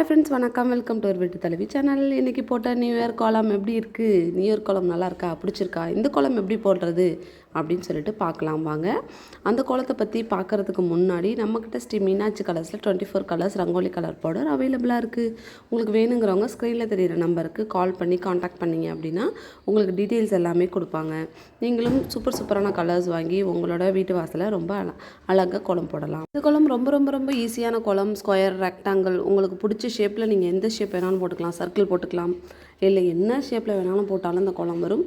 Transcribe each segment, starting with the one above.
Hi friends வணக்கம். Welcome to ஒரு வீட்டு தலைவி சேனல் இன்றைக்கி போட்ட நியூ இயர் கோலம் எப்படி இருக்குது நியூ இயர் கோலம் நல்லா இருக்கா? பிடிச்சிருக்கா? இந்த கோலம் எப்படி போடுறது? அப்படின்னு சொல்லிட்டு பார்க்கலாம் வாங்க. அந்த கோலத்தை பற்றி பார்க்குறதுக்கு முன்னாடி நம்மக்கிட்ட ஸ்ரீ மீனாட்சி கலர்ஸில் twenty four colours rangoli colour powder அவைலபிளாக இருக்குது உங்களுக்கு வேணுங்கிறவங்க ஸ்க்ரீனில் தெரியிற நம்பருக்கு கால் பண்ணி காண்டாக்ட் பண்ணீங்க அப்படின்னா உங்களுக்கு டீட்டெயில்ஸ் எல்லாமே கொடுப்பாங்க. நீங்களும் சூப்பர் சூப்பரான கலர்ஸ் வாங்கி உங்களோட வீட்டு வாசலை ரொம்ப அழ அழகாக கோலம் போடலாம். இந்த கோலம் ரொம்ப ரொம்ப ரொம்ப ஈஸியான கோலம் ஸ்கொயர் ரெக்டாங்கிள் உங்களுக்கு பிடிச்ச ஷேப்பில் நீங்கள் எந்த ஷேப் வேணாலும் போட்டுக்கலாம். சர்க்கிள் போட்டுக்கலாம். இல்லை என்ன ஷேப்பில் வேணாலும் போட்டாலும் இந்த கோலம் வரும்.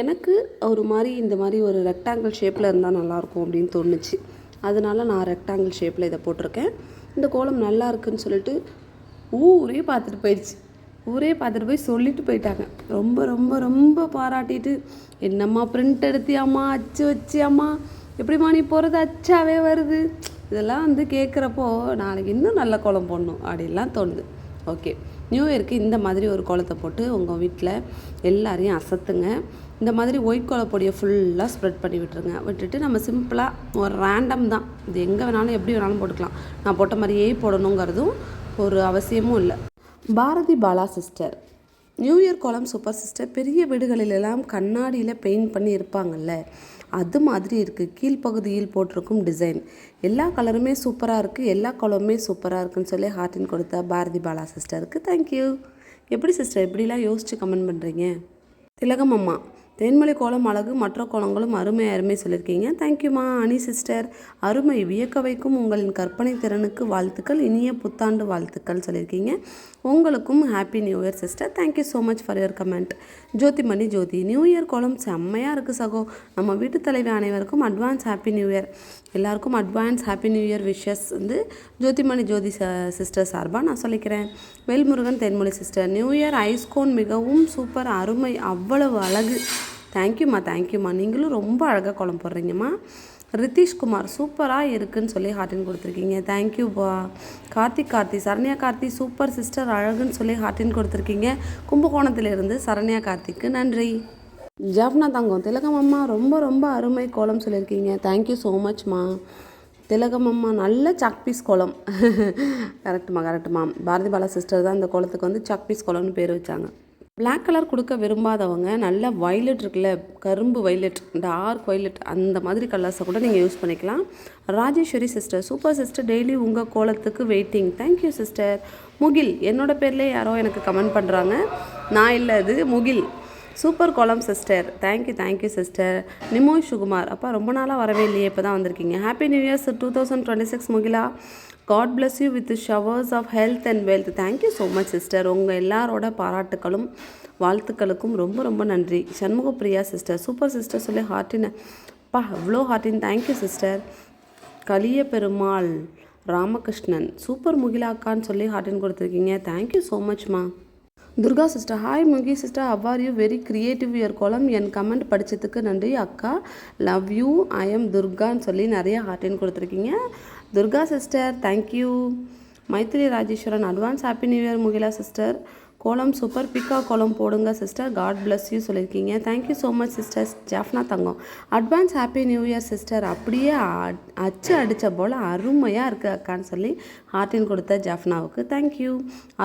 எனக்கு ஒரு மாதிரி இந்த மாதிரி ஒரு ரெக்டாங்கிள் ஷேப்பில் இருந்தால் நல்லாயிருக்கும் அப்படின்னு தோணுச்சு. அதனால நான் ரெக்டாங்கிள் ஷேப்பில் இதை போட்டிருக்கேன். இந்த கோலம் நல்லா இருக்குன்னு சொல்லிட்டு ஊரே பார்த்துட்டு போயிடுச்சு. ஊரே பார்த்துட்டு போய் சொல்லிட்டு போயிட்டாங்க. ரொம்ப ரொம்ப ரொம்ப பாராட்டிட்டு என்னம்மா பிரிண்ட் எடுத்தியாம்மா? அச்சு வச்சியாம்மா? எப்படிம்மா நீ போகிறது அச்சாவே வருது. இதெல்லாம் வந்து கேட்குறப்போ நாளைக்கு இன்னும் நல்ல கோலம் போடணும் அப்படின்லாம் தோணுது. ஓகே. நியூ இயருக்கு இந்த மாதிரி ஒரு கோலத்தை போட்டு உங்கள் வீட்டில் எல்லாரையும் அசத்துங்க. இந்த மாதிரி ஒயிட் கோல பொடியை ஃபுல்லாக ஸ்ப்ரெட் பண்ணி விட்டுருங்க. விட்டுட்டு நம்ம சிம்பிளாக ஒரு ரேண்டம் தான். இது எங்கே வேணாலும் எப்படி வேணாலும் போட்டுக்கலாம். நான் போட்ட மாதிரியே போடணுங்கிறதும் ஒரு அவசியமும் இல்லை. Bharathi Bala sister new year கோலம் சூப்பர் சிஸ்டர் பெரிய வீடுகளிலெல்லாம் கண்ணாடியில் பெயிண்ட் பண்ணி இருப்பாங்கல்ல. அது மாதிரி இருக்குது கீழ்ப்பகுதியில் போட்டிருக்கும் டிசைன் எல்லா கலருமே சூப்பராக இருக்குது எல்லா கலருமே சூப்பராக இருக்குன்னு சொல்லி ஹார்டின் கொடுத்த பாரதி பாலா சிஸ்டருக்கு தேங்க்யூ எப்படி சிஸ்டர் எப்படிலாம் யோசித்து கமெண்ட் பண்ணுறீங்க திலகம் அம்மா தேன்மலை கோலம் அழகு மற்ற கோலங்களும் அருமை அருமை சொல்லியிருக்கீங்க. தேங்க்யூம்மா அனி சிஸ்டர் அருமை வியக்க வைக்கும் உங்களின் கற்பனை திறனுக்கு வாழ்த்துக்கள் இனிய புத்தாண்டு வாழ்த்துக்கள் சொல்லியிருக்கீங்க. உங்களுக்கும் happy new year sister thank you so much for your comment Jothimani Jothi new year kolam செம்மையாக இருக்குது சகோ. நம்ம வீட்டு தலைவி அனைவருக்கும் அட்வான்ஸ் ஹாப்பி நியூ இயர் எல்லாருக்கும் advance happy new year wishes வந்து ஜோதிமணி ஜோதி சிஸ்டர் சார்பாக நான் சொல்லிக்கிறேன். Velmurugan Thenmozhi sister new year ஐஸ்கோன் மிகவும் சூப்பர் அருமை அவ்வளவு அழகு. தேங்க்யூம்மா தேங்க்யூம்மா நீங்களும் ரொம்ப அழகாக குழம்பு போடுறீங்கம்மா. ரித்திஷ்குமார் சூப்பராக இருக்குன்னு சொல்லி ஹார்ட்டின் கொடுத்துருக்கீங்க. தேங்க்யூப்பா கார்த்திக் கார்த்தி சரண்யா கார்த்தி சூப்பர் சிஸ்டர் அழகுன்னு சொல்லி ஹார்ட்டின் கொடுத்துருக்கீங்க. கும்பகோணத்திலிருந்து சரண்யா கார்த்திக்கு நன்றி. ஜாஃப்னா தங்கம் திலகம் அம்மா ரொம்ப ரொம்ப அருமை கோலம் சொல்லியிருக்கீங்க. தேங்க்யூ ஸோ மச்மா திலகம் அம்மா நல்ல சாக்பீஸ் கோலம். கரெக்டுமா கரெக்டுமா பாரதி பாலா சிஸ்டர் தான் இந்த கோலத்துக்கு வந்து சாக்பீஸ் கோலம்னு பேர் வச்சாங்க. பிளாக் கலர் கொடுக்க விரும்பாதவங்க நல்ல வைலட் இருக்குல்ல கரும்பு வைலட் டார்க் வைலட் அந்த மாதிரி கலர்ஸை கூட நீங்கள் யூஸ் பண்ணிக்கலாம். Rajeshwari sister super sister daily உங்கள் கோலத்துக்கு waiting thank you sister Mugil என்னோடய பேர்லேயே யாரோ எனக்கு கமெண்ட் பண்ணுறாங்க நான் இல்லை அது முகில். சூப்பர் கோலம் sister thank you thank you sister Nimoy Sukumar அப்பா ரொம்ப நாளாக வரவே இல்லையே இப்போ தான் வந்திருக்கீங்க. Happy new years two thousand twenty six Mugila. God bless you with showers of health and wealth thank you so much sister உங்கள் எல்லாரோட பாராட்டுக்களும் வாழ்த்துக்களுக்கும் ரொம்ப ரொம்ப நன்றி. சண்முகப்பிரியா சிஸ்டர் சூப்பர் சிஸ்டர் சொல்லி ஹார்ட்டின் பா அவ்வளோ ஹார்ட்டின் thank you sister Kaliya Perumal Ramakrishnan. Super முகிலாக்கான்னு சொல்லி ஹார்ட்டின் கொடுத்துருக்கீங்க. Thank you so மச்மா Durga sister hi Mugi sister how you very creative year கோலம் என் கமெண்ட் படித்ததுக்கு நன்றி அக்கா. லவ் யூ ஐ எம் துர்கான்னு சொல்லி நிறைய ஹார்டின் கொடுத்துருக்கீங்க. Durga sister thank you Maithri Rajeswaran advance happy new year Mugila sister கோலம் சூப்பர் பிக்கா கோலம் போடுங்க சிஸ்டர் காட் பிளஸ் யூ சொல்லியிருக்கீங்க. Thank you so much sister Jaffna Thangam. Advance happy new year sister அப்படியே அச்சு அடித்த போல் அருமையாக இருக்குது அக்கான்னு சொல்லி ஹார்ட்டின் கொடுத்த ஜாஃப்னாவுக்கு. Thank you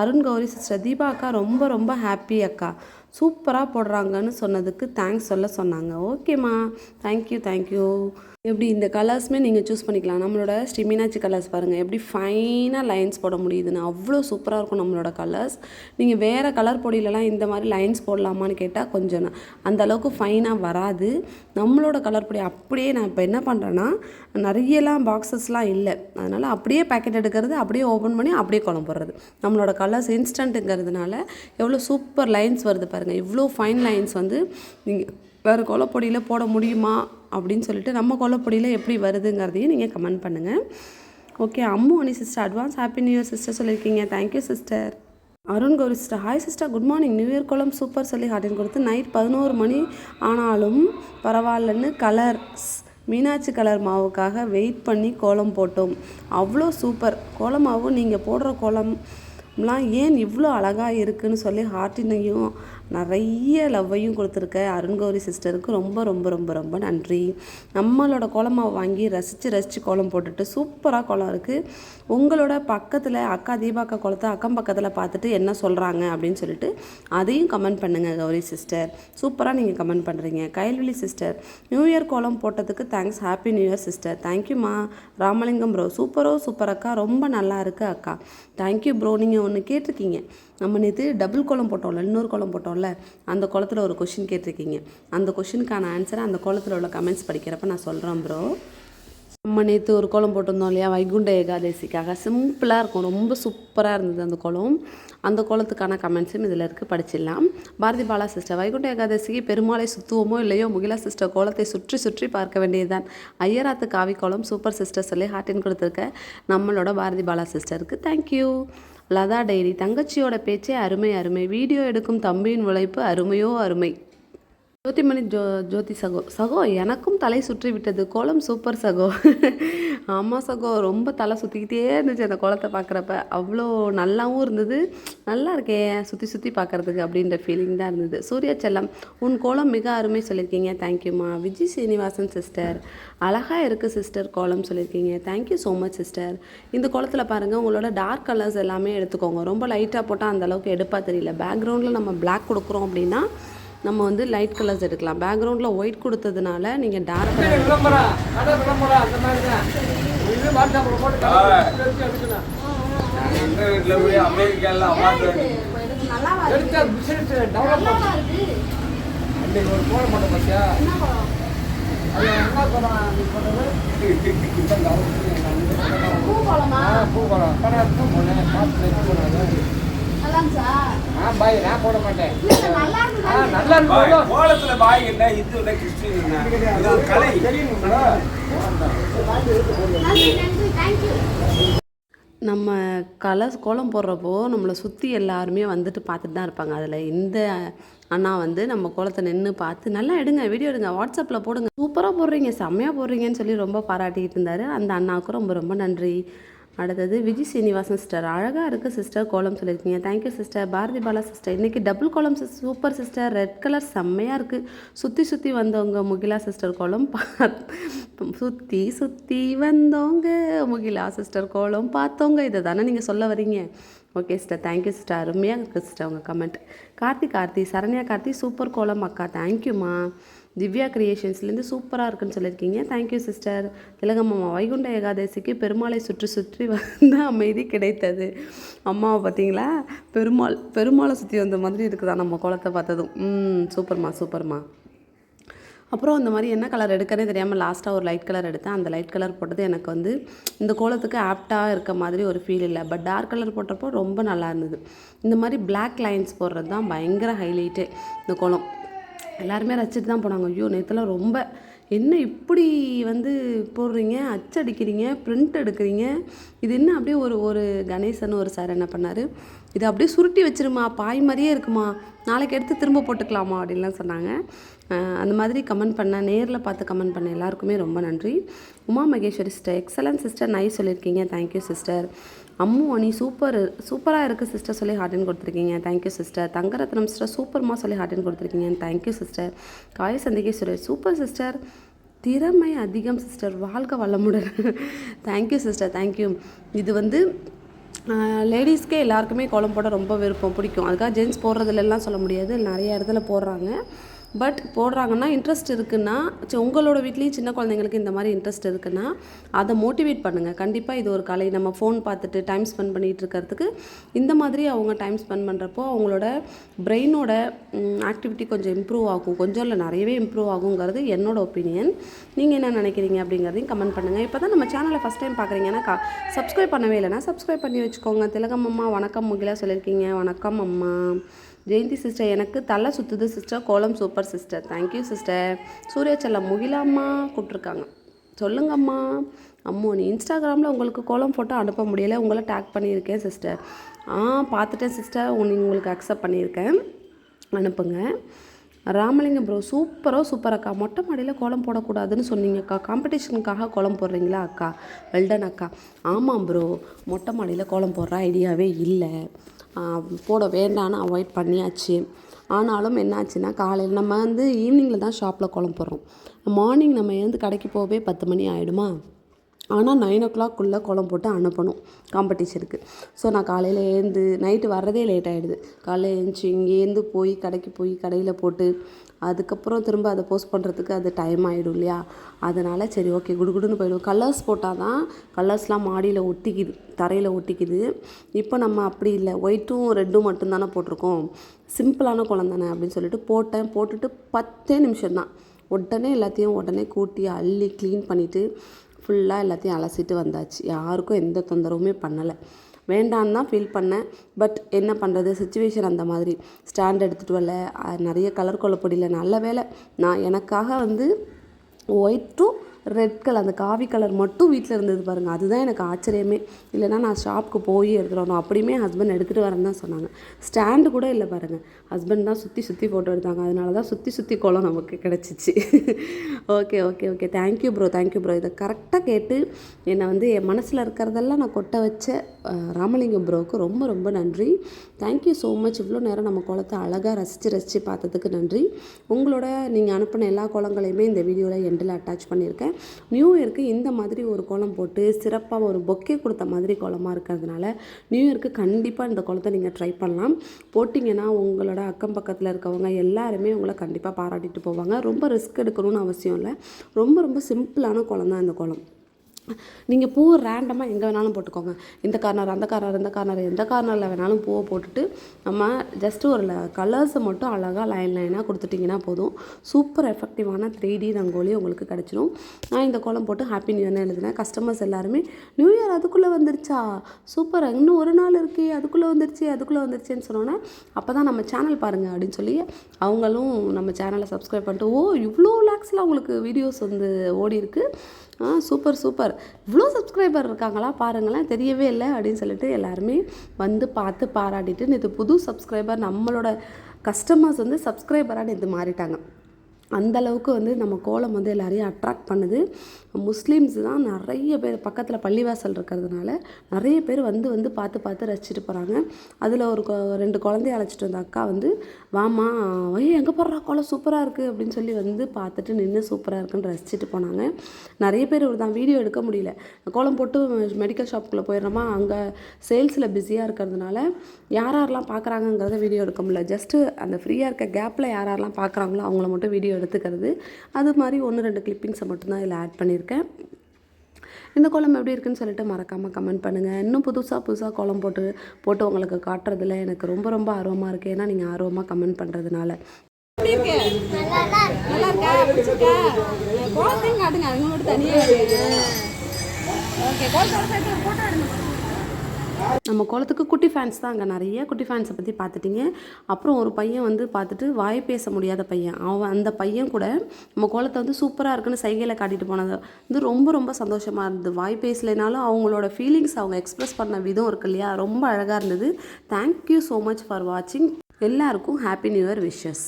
Arun Gowri sister Deepa அக்கா ரொம்ப ரொம்ப ஹாப்பி அக்கா. சூப்பராக போடுறாங்கன்னு சொன்னதுக்கு தேங்க்ஸ் சொல்ல சொன்னாங்க. ஓகேம்மா தேங்க்யூ தேங்க்யூ எப்படி இந்த கலர்ஸுமே நீங்கள் சூஸ் பண்ணிக்கலாம். நம்மளோட ஸ்டிமினாச்சி கலர்ஸ் பாருங்கள் எப்படி ஃபைனாக லைன்ஸ் போட முடியுதுன்னு. அவ்வளோ சூப்பராக இருக்கும் நம்மளோட கலர்ஸ் நீங்கள் வேறு கலர் பொடியிலலாம் இந்த மாதிரி லைன்ஸ் போடலாமான்னு கேட்டால் கொஞ்சம் அந்த அளவுக்கு ஃபைனாக வராது. நம்மளோட கலர் பொடி அப்படியே நான் இப்போ என்ன பண்ணுறேன்னா நிறையலாம் பாக்ஸஸ்லாம் இல்லை. அதனால் அப்படியே பேக்கெட் எடுக்கிறது அப்படியே ஓப்பன் பண்ணி அப்படியே குழம்பு போடுறது. நம்மளோட கலர்ஸ் இன்ஸ்டன்ட்டுங்கிறதுனால எவ்வளோ சூப்பர் லைன்ஸ் வருது பாருங்கள் இவ்வளோ ஃபைன் லைன்ஸ் வந்து நீங்கள் வேறு கொலப்பொடியில் போட முடியுமா? அப்படின்னு சொல்லிட்டு நம்ம கொலப்பொடியில் எப்படி வருதுங்கிறதையும் நீங்கள் கமெண்ட் பண்ணுங்கள் okay Ammu Ani sister advance happy new year sister சொல்லியிருக்கீங்க. Thank you sister Arun Gowri sister hi sister good morning new year கோலம் சூப்பர் சொல்லி ஹார்டின் கொடுத்து நைட் பதினோரு மணி ஆனாலும் பரவாயில்லன்னு கலர்ஸ் மீனாட்சி கலர் மாவுக்காக வெயிட் பண்ணி கோலம் போட்டோம். அவ்வளோ சூப்பர் கோலம் மாவு நீங்கள் போடுற கோலம்லாம் ஏன் இவ்வளோ அழகாக இருக்குன்னு சொல்லி ஹார்ட்டினையும் நிறைய லவ்வையும் கொடுத்துருக்க. அருண்கௌரி சிஸ்டருக்கு ரொம்ப ரொம்ப ரொம்ப ரொம்ப நன்றி. நம்மளோட கோலமாக வாங்கி ரசித்து ரசித்து கோலம் போட்டுட்டு சூப்பராக கோலம் இருக்குது உங்களோட பக்கத்தில் அக்கா தீபாக்கா கோலத்தை அக்கம் பக்கத்தில் பார்த்துட்டு என்ன சொல்கிறாங்க அப்படின்னு சொல்லிட்டு அதையும் கமெண்ட் பண்ணுங்கள் கௌரி சிஸ்டர் சூப்பராக நீங்கள் கமெண்ட் பண்ணுறீங்க கைல்வெளி சிஸ்டர் நியூ இயர் கோலம் போட்டதுக்கு thanks happy new year sister தேங்க்யூம்மா ராமலிங்கம் ப்ரோ சூப்பரோ சூப்பர் அக்கா. ரொம்ப நல்லா இருக்குது அக்கா. தேங்க்யூ ப்ரோ நீங்கள் ஒன்று கேட்டிருக்கீங்க. நம்ம நேற்று டபுள் கோலம் போட்டோம்ல இன்னொரு கோலம் போட்டோம்ல அந்த குளத்தில் ஒரு கொஷின் கேட்டிருக்கீங்க. அந்த கொஷினுக்கான ஆன்சரை அந்த கோலத்தில் உள்ள கமெண்ட்ஸ் படிக்கிறப்ப நான் சொல்கிறேன் ப்ரோ நம்ம நேற்று ஒரு கோலம் போட்டிருந்தோம் இல்லையா வைகுண்ட ஏகாதசிக்காக. சிம்பிளாக இருக்கும் ரொம்ப சூப்பராக இருந்தது அந்த குளம் அந்த கோலத்துக்கான கமெண்ட்ஸும் இதில் இருக்குது படிச்சிடலாம். பாரதி பாலா சிஸ்டர் வைகுண்ட ஏகாதசிக்கு பெருமாளை சுத்துவோமோ இல்லையோ முகிலா சிஸ்டர் கோலத்தை சுற்றி சுற்றி பார்க்க வேண்டியதுதான். ஐயராத்து காவி கோலம் சூப்பர் சிஸ்டர் சொல்லி ஹார்டின் கொடுத்துருக்க நம்மளோட பாரதி பாலா சிஸ்டருக்கு தேங்க்யூ லதா டைரி தங்கச்சியோட பேச்சே அருமை அருமை. வீடியோ எடுக்கும் தம்பியின் உழைப்பு அருமையோ அருமை. ஜோதிமணி ஜோ ஜோதி சகோ சகோ எனக்கும் தலை சுற்றி விட்டது. கோலம் சூப்பர் சகோ. ஆமாம் சகோ ரொம்ப தலை சுற்றிக்கிட்டே இருந்துச்சு அந்த கோலத்தை பார்க்குறப்ப. அவ்வளோ நல்லாவும் இருந்தது. நல்லா இருக்கே சுற்றி சுற்றி பார்க்குறதுக்கு அப்படின்ற ஃபீலிங் தான் இருந்தது. சூர்யா செல்லம் உன் கோலம் மிக அருமை சொல்லியிருக்கீங்க. தேங்க்யூம்மா விஜய் சீனிவாசன் சிஸ்டர் அழகாக இருக்குது சிஸ்டர் கோலம் சொல்லியிருக்கீங்க. தேங்க்யூ ஸோ மச் சிஸ்டர் இந்த கோலத்தில் பாருங்கள் உங்களோட டார்க் கலர்ஸ் எல்லாமே எடுத்துக்கோங்க. ரொம்ப லைட்டாக போட்டால் அந்தளவுக்கு எடுப்பாக தெரியல. பேக்ரவுண்டில் நம்ம பிளாக் கொடுக்குறோம் அப்படின்னா நம்ம வந்து லைட் கலர்ஸ் எடுக்கலாம். பேக்ரவுண்டில் ஒயிட் கொடுத்ததுனால நீங்கள் டார்க் கலர் விளம்பரம் கடை விளம்பரம் அந்த மாதிரி தான் இது வாட்ஸ்அப்பில் போட்டு கடை எடுத்து எடுக்கணும் எங்க வீட்டுல போய் அமெரிக்கால அம்மாட்ட எடுத்து பிசினஸ் டெவலப் பண்ணணும் அன்னைக்கு ஒரு போட மாட்டோம் பார்த்தியா? அது என்ன போகிறோம் நீ போட்டது? பூ படம் பூ போனேன் பார்த்து போனது ஆ பாய் நான் போட மாட்டேன். ஆ நல்லா இருக்கும் கோலத்துல பாய் என்ன? இந்து என்ன கிறிஸ்டின் என்ன? இது ஒரு கலை. நம்ம கலர்ஸ் கோலம் போடுறப்போ நம்மளை சுற்றி எல்லாருமே வந்துட்டு பார்த்துட்டு தான் இருப்பாங்க. அதில் இந்த அண்ணா வந்து நம்ம கோலத்தை நின்று பார்த்து நல்லா எடுங்க வீடியோ எடுங்க வாட்ஸ்அப்பில் போடுங்க. சூப்பராக போடுறீங்க செம்மையாக போடுறீங்கன்னு சொல்லி ரொம்ப பாராட்டிக்கிட்டு இருந்தார். அந்த அண்ணாவுக்கு ரொம்ப ரொம்ப நன்றி. அடுத்தது விஜய் சீனிவாசன் சிஸ்டர் அழகாக இருக்குது சிஸ்டர் கோலம் சொல்லியிருக்கீங்க. Thank you sister Bharathi Bala sister இன்றைக்கி டபுள் கோலம் sis super sister red colour செம்மையாக இருக்குது சுற்றி சுற்றி வந்தவங்க முகிலா சிஸ்டர் கோலம் சுற்றி சுற்றி வந்தவங்க முகிலா சிஸ்டர் கோலம் பார்த்தவங்க. இதை தானே நீங்கள் சொல்ல வரீங்க. ஓகே சிஸ்டர் தேங்க்யூ சிஸ்டர் அருமையாக இருக்குது சிஸ்டர் உங்கள் கமெண்ட் கார்த்தி கார்த்தி சரண்யா கார்த்தி சூப்பர் கோலம் அக்கா. தேங்க்யூம்மா திவ்யா கிரியேஷன்ஸ்லேருந்து சூப்பராக இருக்குன்னு சொல்லியிருக்கீங்க. தேங்க்யூ சிஸ்டர் திலகம்மா வைகுண்ட ஏகாதசிக்கு பெருமாளை சுற்றி சுற்றி வந்து அமைதி கிடைத்தது. அம்மாவை பார்த்தீங்களா? பெருமாள் பெருமாளை சுற்றி வந்த மாதிரி இருக்குதா நம்ம குளத்தை பார்த்ததும். ம் சூப்பர்மா சூப்பர்மா. அப்புறம் அந்த மாதிரி என்ன கலர் எடுக்கனே தெரியாமல் லாஸ்ட்டாக ஒரு லைட் கலர் எடுத்தேன். அந்த லைட் கலர் போட்டது எனக்கு வந்து இந்த கோலத்துக்கு ஆப்டாக இருக்க மாதிரி ஒரு ஃபீல் இல்லை. பட் டார்க் கலர் போட்டப்போ ரொம்ப நல்லா இருந்தது. இந்த மாதிரி பிளாக் லைன்ஸ் போடுறது தான் பயங்கர ஹைலைட்டே இந்த கோலம். எல்லாருமே ரசிச்சுட்டு தான் போனாங்க. ஐயோ நேற்றுலாம் ரொம்ப என்ன இப்படி வந்து போடுறீங்க? அச்சடிக்கிறீங்க பிரிண்ட் எடுக்கிறீங்க? இது என்ன அப்படியே ஒரு ஒரு கணேசன் ஒரு சார் என்ன பண்ணார்? இது அப்படியே சுருட்டி வச்சிருமா? பாய் மாதிரியே இருக்குமா? நாளைக்கு எடுத்து திரும்ப போட்டுக்கலாமா? அப்படின்லாம் சொன்னாங்க. அந்த மாதிரி கமெண்ட் பண்ண நேரில் பார்த்து கமெண்ட் பண்ண எல்லாருக்குமே ரொம்ப நன்றி. Uma Maheswari sister excellent sister nice சொல்லியிருக்கீங்க. Thank you sister Ammu Ani super சூப்பராக இருக்குது சிஸ்டர் சொல்லி ஹார்டின் கொடுத்துருக்கீங்க. தேங்க்யூ சிஸ்டர் தங்கரத்னம் சிஸ்டர் சூப்பர்மா சொல்லி ஹார்டின் கொடுத்துருக்கீங்க தேங்க்யூ சிஸ்டர் காய சந்திகேஸ்வரர் சூப்பர் சிஸ்டர் திறமை அதிகம் சிஸ்டர் வாழ்க வளமுடன். தேங்க்யூ சிஸ்டர் தேங்க்யூ இது வந்து லேடிஸ்க்கே எல்லாருக்குமே கோலம் போட ரொம்ப விருப்பம் பிடிக்கும். அதுக்காக ஜென்ஸ் போடுறதுலலாம் சொல்ல முடியாது. நிறைய இடத்துல போடுறாங்க. பட் போடுறாங்கன்னா இன்ட்ரெஸ்ட் இருக்குன்னா சரி உங்களோட வீட்லேயும் சின்ன குழந்தைங்களுக்கு இந்த மாதிரி இன்ட்ரெஸ்ட் இருக்குன்னா அதை மோட்டிவேட் பண்ணுங்கள் கண்டிப்பாக இது ஒரு கலை. நம்ம ஃபோன் பார்த்துட்டு டைம் ஸ்பெண்ட் பண்ணிகிட்டு இருக்கிறதுக்கு இந்த மாதிரி அவங்க டைம் ஸ்பெண்ட் பண்ணுறப்போ அவங்களோட பிரெயினோட ஆக்டிவிட்டி கொஞ்சம் இம்ப்ரூவ் ஆகும். கொஞ்சம் இல்லை நிறையவே இம்ப்ரூவ் ஆகுங்கிறது என்னோட ஒப்பீனியன் நீங்கள் என்ன நினைக்கிறீங்க அப்படிங்கிறதையும் கமெண்ட் பண்ணுங்கள் இப்போ தான் நம்ம சேனலை ஃபஸ்ட் டைம் பார்க்குறீங்கன்னா கா சப்ஸ்கிரைப் பண்ணவே இல்லைன்னா சப்ஸ்கிரைப் பண்ணி வச்சுக்கோங்க. திலகம் அம்மா வணக்கம் முகிலா சொல்லியிருக்கீங்க. வணக்கம் அம்மா. ஜெயந்தி சிஸ்டர் எனக்கு தலை சுற்றுது சிஸ்டர் கோலம் super sister. Thank you sister. Suryachalam முகிலாம்மா கூப்பிட்ருக்காங்க சொல்லுங்கம்மா. அம்மோ நீ இன்ஸ்டாகிராமில் உங்களுக்கு கோலம் ஃபோட்டோ அனுப்ப முடியலை. உங்களை டேக் பண்ணியிருக்கேன் சிஸ்டர். ஆ பார்த்துட்டேன் சிஸ்டர். உங்களுக்கு அக்செப்ட் பண்ணியிருக்கேன். அனுப்புங்க. ராமலிங்கம் ப்ரோ சூப்பரோ சூப்பர் அக்கா. மொட்டை மாடியில் கோலம் போடக்கூடாதுன்னு சொன்னீங்கக்கா காம்படிஷனுக்காக கோலம் போடுறீங்களா அக்கா? வெல்டன் அக்கா. ஆமாம் ப்ரோ மொட்டை மாடியில் கோலம் போடுற ஐடியாவே இல்லை. போட வேண்டான்னு அவாய்ட் பண்ணியாச்சு. ஆனாலும் என்னாச்சுன்னா காலையில் நம்ம வந்து ஈவினிங்கில் தான் ஷாப்பில் கோலம் போடுறோம். மார்னிங் நம்ம எழுந்து கடைக்கு போகவே பத்து மணி ஆகிடுமா ஆனால் நைன் ஓ கிளாக்குள்ளே கோலம் போட்டு அனுப்பணும் காம்படிஷனுக்கு ஸோ நான் காலையில் எழுந்து நைட்டு வர்றதே லேட் ஆகிடுது காலையில் எழுந்துச்சி இங்கேருந்து போய் கடைக்கு போய் கடையில் போட்டு அதுக்கப்புறம் திரும்ப அதை போஸ்ட் பண்ணுறதுக்கு அது டைம் ஆகிடும் இல்லையா? அதனால் சரி ஓகே குடுகுடுன்னு போயிடும் கலர்ஸ் போட்டால் தான் கலர்ஸ்லாம் மாடியில் ஒட்டிக்குது தரையில் ஒட்டிக்குது. இப்போ நம்ம அப்படி இல்லை. ஒயிட்டும் ரெட்டும் மட்டும்தானே போட்டிருக்கோம். சிம்பிளான கோலம் தானே அப்படின்னு சொல்லிட்டு போட்டேன். போட்டுட்டு பத்தே நிமிஷம் தான் உடனே எல்லாத்தையும் உடனே கூட்டி அள்ளி க்ளீன் பண்ணிவிட்டு ஃபுல்லாக எல்லாத்தையும் அலசிட்டு வந்தாச்சு. யாருக்கும் எந்த தொந்தரவுமே பண்ணலை. வேண்டான்னு தான் ஃபீல் பண்ணேன். பட் என்ன பண்ணுறது சுச்சுவேஷன் அந்த மாதிரி. ஸ்டாண்ட் எடுத்துகிட்டு வரல. நிறைய கலர் கொல்லப்பொடியில் நல்ல வேலை. நான் எனக்காக வந்து ஒயிட்டும் ரெட் கலர் அந்த காவி கலர் மட்டும் வீட்டில் இருந்தது பாருங்கள் அதுதான் எனக்கு ஆச்சரியமே. இல்லைன்னா நான் ஷாப்புக்கு போய் எடுத்துகிட்டு வரணும் அப்படியுமே ஹஸ்பண்ட் எடுத்துகிட்டு வரேன்னு தான் சொன்னாங்க. ஸ்டாண்டு கூட இல்லை பாருங்கள் ஹஸ்பண்ட் தான் சுற்றி சுற்றி ஃபோட்டோ எடுத்தாங்க. அதனால தான் சுற்றி சுற்றி கோலம் நமக்கு கிடச்சிச்சு. Okay okay okay thank you bro thank you bro இதை கரெக்டாக கேட்டு என்னை வந்து என் மனசில் இருக்கிறதெல்லாம் நான் கொட்ட வச்ச ராமலிங்கம் ப்ரோவுக்கு ரொம்ப ரொம்ப நன்றி. தேங்க்யூ ஸோ மச் இவ்வளோ நேரம் நம்ம கோலத்தை அழகாக ரசித்து ரசித்து பார்த்ததுக்கு நன்றி. உங்களோட நீங்கள் அனுப்பின எல்லா கோலங்களையுமே இந்த வீடியோவில் எண்டில் அட்டாச் பண்ணியிருக்கேன். நியூ இயருக்கு இந்த மாதிரி ஒரு கோலம் போட்டு சிறப்பாக ஒரு பொக்கே கொடுத்த மாதிரி கோலமாக இருக்கிறதுனால நியூ இயருக்கு கண்டிப்பாக இந்த கோலத்தை நீங்கள் ட்ரை பண்ணலாம். போட்டிங்கன்னா உங்களோட அக்கம் பக்கத்தில் இருக்கவங்க எல்லாருமே உங்களை கண்டிப்பாக பாராட்டிட்டு போவாங்க. ரொம்ப ரிஸ்க் எடுக்கணும்னு அவசியம் இல்லை. ரொம்ப ரொம்ப சிம்பிளான கோலம் தான் இந்த கோலம். நீங்கள் பூவை ரேண்டமாக எங்கே வேணாலும் போட்டுக்கோங்க. இந்த கார்னர் அந்த கார்னர் இந்த கார்னர் எந்த கார்னரில் வேணாலும் பூவை போட்டுட்டு நம்ம ஜஸ்ட் ஒரு கலர்ஸை மட்டும் அழகாக லைன் லைனாக கொடுத்துட்டிங்கன்னா போதும். சூப்பர் எஃபெக்டிவான த்ரீ டி ரங்கோலி உங்களுக்கு கிடச்சிரும். நான் இந்த கோலம் போட்டு ஹாப்பி நியூ இயர்னு எழுதினேன். கஸ்டமர்ஸ் எல்லாருமே நியூ இயர் அதுக்குள்ளே வந்துருச்சா? சூப்பர் இன்னும் ஒரு நாள் இருக்கே அதுக்குள்ளே வந்துருச்சு அதுக்குள்ளே வந்துருச்சுன்னு சொன்னோன்னே அப்போ தான் நம்ம சேனல் பாருங்கள் அப்படின்னு சொல்லி அவங்களும் நம்ம சேனலை சப்ஸ்கிரைப் பண்ணிட்டு ஓ இவ்வளோ லேக்ஸில் அவங்களுக்கு வீடியோஸ் வந்து ஓடி இருக்குது ஆ சூப்பர் சூப்பர். இவ்வளோ சப்ஸ்கிரைபர் இருக்காங்களா? பாருங்களேன் தெரியவே இல்லை அப்படின்னு சொல்லிட்டு எல்லாருமே வந்து பார்த்து பாராட்டிட்டு நேற்று புது சப்ஸ்கிரைபர் நம்மளோட கஸ்டமர்ஸ் வந்து சப்ஸ்கிரைபராக நேற்று மாறிட்டாங்க. அந்த அளவுக்கு வந்து நம்ம கோலம் வந்து எல்லாரையும் அட்ராக்ட் பண்ணுது. முஸ்லீம்ஸ் தான் நிறைய பேர் பக்கத்தில் பள்ளிவாசல் இருக்கிறதுனால நிறைய பேர் வந்து வந்து பார்த்து பார்த்து ரசிச்சுட்டு போகிறாங்க அதில் ஒரு கொ- ரெண்டு குழந்தைய அழைச்சிட்டு வந்த அக்கா வந்து வாமா ஐயோ எங்கே போடுறா கோலம்? சூப்பராக இருக்குது அப்படின்னு சொல்லி வந்து பார்த்துட்டு நின்று சூப்பராக இருக்குன்னு ரசிச்சுட்டு போனாங்க. நிறைய பேர் தான் வீடியோ எடுக்க முடியல. கோலம் போட்டு மெடிக்கல் ஷாப்புக்குள்ளே போயிடுறோமா? அங்கே சேல்ஸில் பிஸியாக இருக்கிறதுனால யார் யாரெல்லாம் பார்க்குறாங்கங்கிறத வீடியோ எடுக்க முடியல. ஜஸ்ட்டு அந்த ஃப்ரீயாக இருக்க கேப்பில் யார் யாரெல்லாம் பார்க்குறாங்களோ அவங்கள மட்டும் வீடியோ எடுத்துக்கிறது. அது மாதிரி ஒன்று ரெண்டு கிளிப்பிங்ஸை மட்டும்தான் இதில் ஆட் பண்ணியிருக்கேன் இந்த கோலம் எப்படி இருக்குன்னு சொல்லிட்டு மறக்காமல் கமெண்ட் பண்ணுங்கள் இன்னும் புதுசாக புதுசாக கோலம் போட்டு போட்டு உங்களுக்கு காட்டுறதுல எனக்கு ரொம்ப ரொம்ப ஆர்வமாக இருக்குது ஏன்னா நீங்கள் ஆர்வமாக கமெண்ட் பண்ணுறதுனால எப்படி நம்ம குளத்துக்கு குட்டி ஃபேன்ஸ் தான் அங்கே. நிறைய குட்டி ஃபேன்ஸை பற்றி பார்த்துட்டீங்க. அப்புறம் ஒரு பையன் வந்து பார்த்துட்டு வாய் பேச முடியாத பையன். அவன் அந்த பையன் கூட நம்ம குளத்தை வந்து சூப்பராக இருக்குன்னு சைகையில் காட்டிட்டு போனது வந்து ரொம்ப ரொம்ப சந்தோஷமாக இருந்தது. வாய் பேசலைனாலும் அவங்களோட ஃபீலிங்ஸ் அவங்க எக்ஸ்ப்ரெஸ் பண்ண விதம் இருக்கு இல்லையா? ரொம்ப அழகாக இருந்தது. தேங்க்யூ ஸோ மச் ஃபார் வாட்சிங் எல்லாருக்கும் happy new year wishes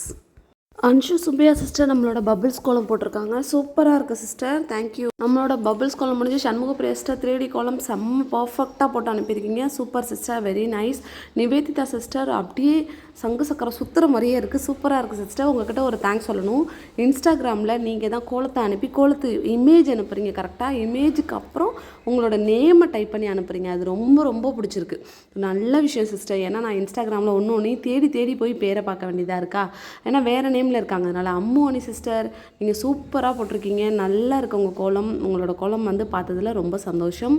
Anshu Supriya sister நம்மளோட பபிள்ஸ் கோலம் போட்டிருக்காங்க. சூப்பராக இருக்குது சிஸ்டர் தேங்க்யூ நம்மளோட பபிள்ஸ் கோலம் முடிஞ்சு சண்முக சிஸ்டர் த்ரீ டி கோலம் செம்ம பர்ஃபெக்டாக போட்டு அனுப்பியிருக்கீங்க. Super sister very nice Nivedita sister அப்படியே சங்கு சக்கரம் சுற்றுற மாதிரியே இருக்குது சூப்பராக இருக்குது சிஸ்டர். உங்ககிட்ட ஒரு தேங்க்ஸ் சொல்லணும். இன்ஸ்டாகிராமில் நீங்கள் தான் கோலத்தை அனுப்பி கோலத்து இமேஜ் அனுப்புகிறீங்க கரெக்டாக இமேஜுக்கு அப்புறம் உங்களோட நேமை டைப் பண்ணி அனுப்புகிறீங்க அது ரொம்ப ரொம்ப பிடிச்சிருக்கு. நல்ல விஷயம் சிஸ்டர். ஏன்னா நான் இன்ஸ்டாகிராமில் ஒன்று ஒன்றையும் தேடி தேடி போய் பேரை பார்க்க வேண்டியதாக இருக்கா? ஏன்னா வேறு நேமில் இருக்காங்க. அதனால் அம்மு சிஸ்டர் நீங்கள் சூப்பராக போட்டிருக்கீங்க. நல்லா இருக்கு உங்கள் கோலம். உங்களோட கோலம் வந்து பார்த்ததுல ரொம்ப சந்தோஷம்.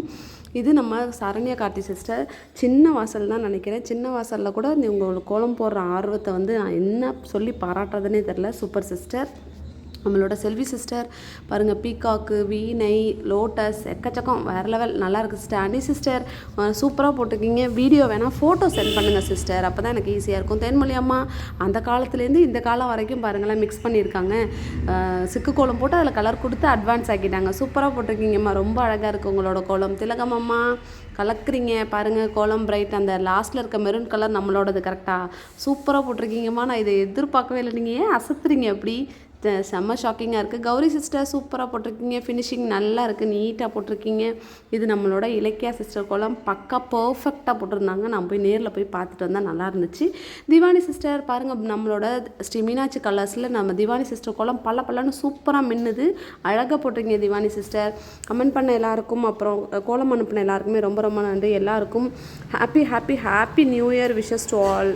இது நம்ம சரண்யா கார்த்தி சிஸ்டர் சின்ன வாசல் தான் நினைக்கிறேன். சின்ன வாசலில் கூட நீ உங்களோட கோலம் போடுற ஆர்வத்தை வந்து நான் என்ன சொல்லி பாராட்டுறதுனே தெரில சூப்பர் சிஸ்டர் நம்மளோட செல்வி சிஸ்டர் பாருங்கள் பீகாக்கு வீணை லோட்டஸ் எக்கச்சக்கம் வேறு லெவல் நல்லாயிருக்கு சிஸ்டர் அனி சிஸ்டர் சூப்பராக போட்டிருக்கீங்க. வீடியோ வேணால் ஃபோட்டோ சென்ட் பண்ணுங்கள் சிஸ்டர் அப்போ தான் எனக்கு ஈஸியாக இருக்கும். தென்மொழி அம்மா அந்த காலத்துலேருந்து இந்த காலம் வரைக்கும் பாருங்களேன் மிக்ஸ் பண்ணியிருக்காங்க. சிக்கு கோலம் போட்டு அதில் கலர் கொடுத்து அட்வான்ஸ் ஆக்கிட்டாங்க. சூப்பராக போட்டிருக்கீங்கம்மா. ரொம்ப அழகாக இருக்குது உங்களோட கோலம். திலகம் அம்மா கலக்குறீங்க பாருங்கள் கோலம் பிரைட் அந்த லாஸ்ட்டில் இருக்க மெரூன் கலர் நம்மளோடது கரெக்டாக சூப்பராக போட்டிருக்கீங்கம்மா நான் இதை எதிர்பார்க்கவே இல்லை. நீங்கள் ஏன் அசத்துறீங்க? அப்படி செம்ம ஷாக்கிங்காக இருக்குது கௌரி சிஸ்டர் சூப்பராக போட்டிருக்கீங்க. ஃபினிஷிங் நல்லா இருக்குது நீட்டாக போட்டிருக்கீங்க. இது நம்மளோட இலக்கியா சிஸ்டர் கோலம் பக்கா பர்ஃபெக்டாக போட்டிருந்தாங்க. நான் போய் நேரில் போய் பார்த்துட்டு வந்தால் நல்லா இருந்துச்சு. திவானி சிஸ்டர் பாருங்கள் நம்மளோட ஸ்ரீ மீனாட்சி கலர்ஸில் நம்ம திவானி சிஸ்டர் கோலம் பல பலன்னு சூப்பராக மின்னுது. அழகாக போட்டிருக்கீங்க திவானி சிஸ்டர் கமெண்ட் பண்ண எல்லாருக்கும் அப்புறம் கோலம் அனுப்பின எல்லாருக்குமே ரொம்ப ரொம்ப நன்றி. எல்லாருக்கும் happy happy happy new year wishes to all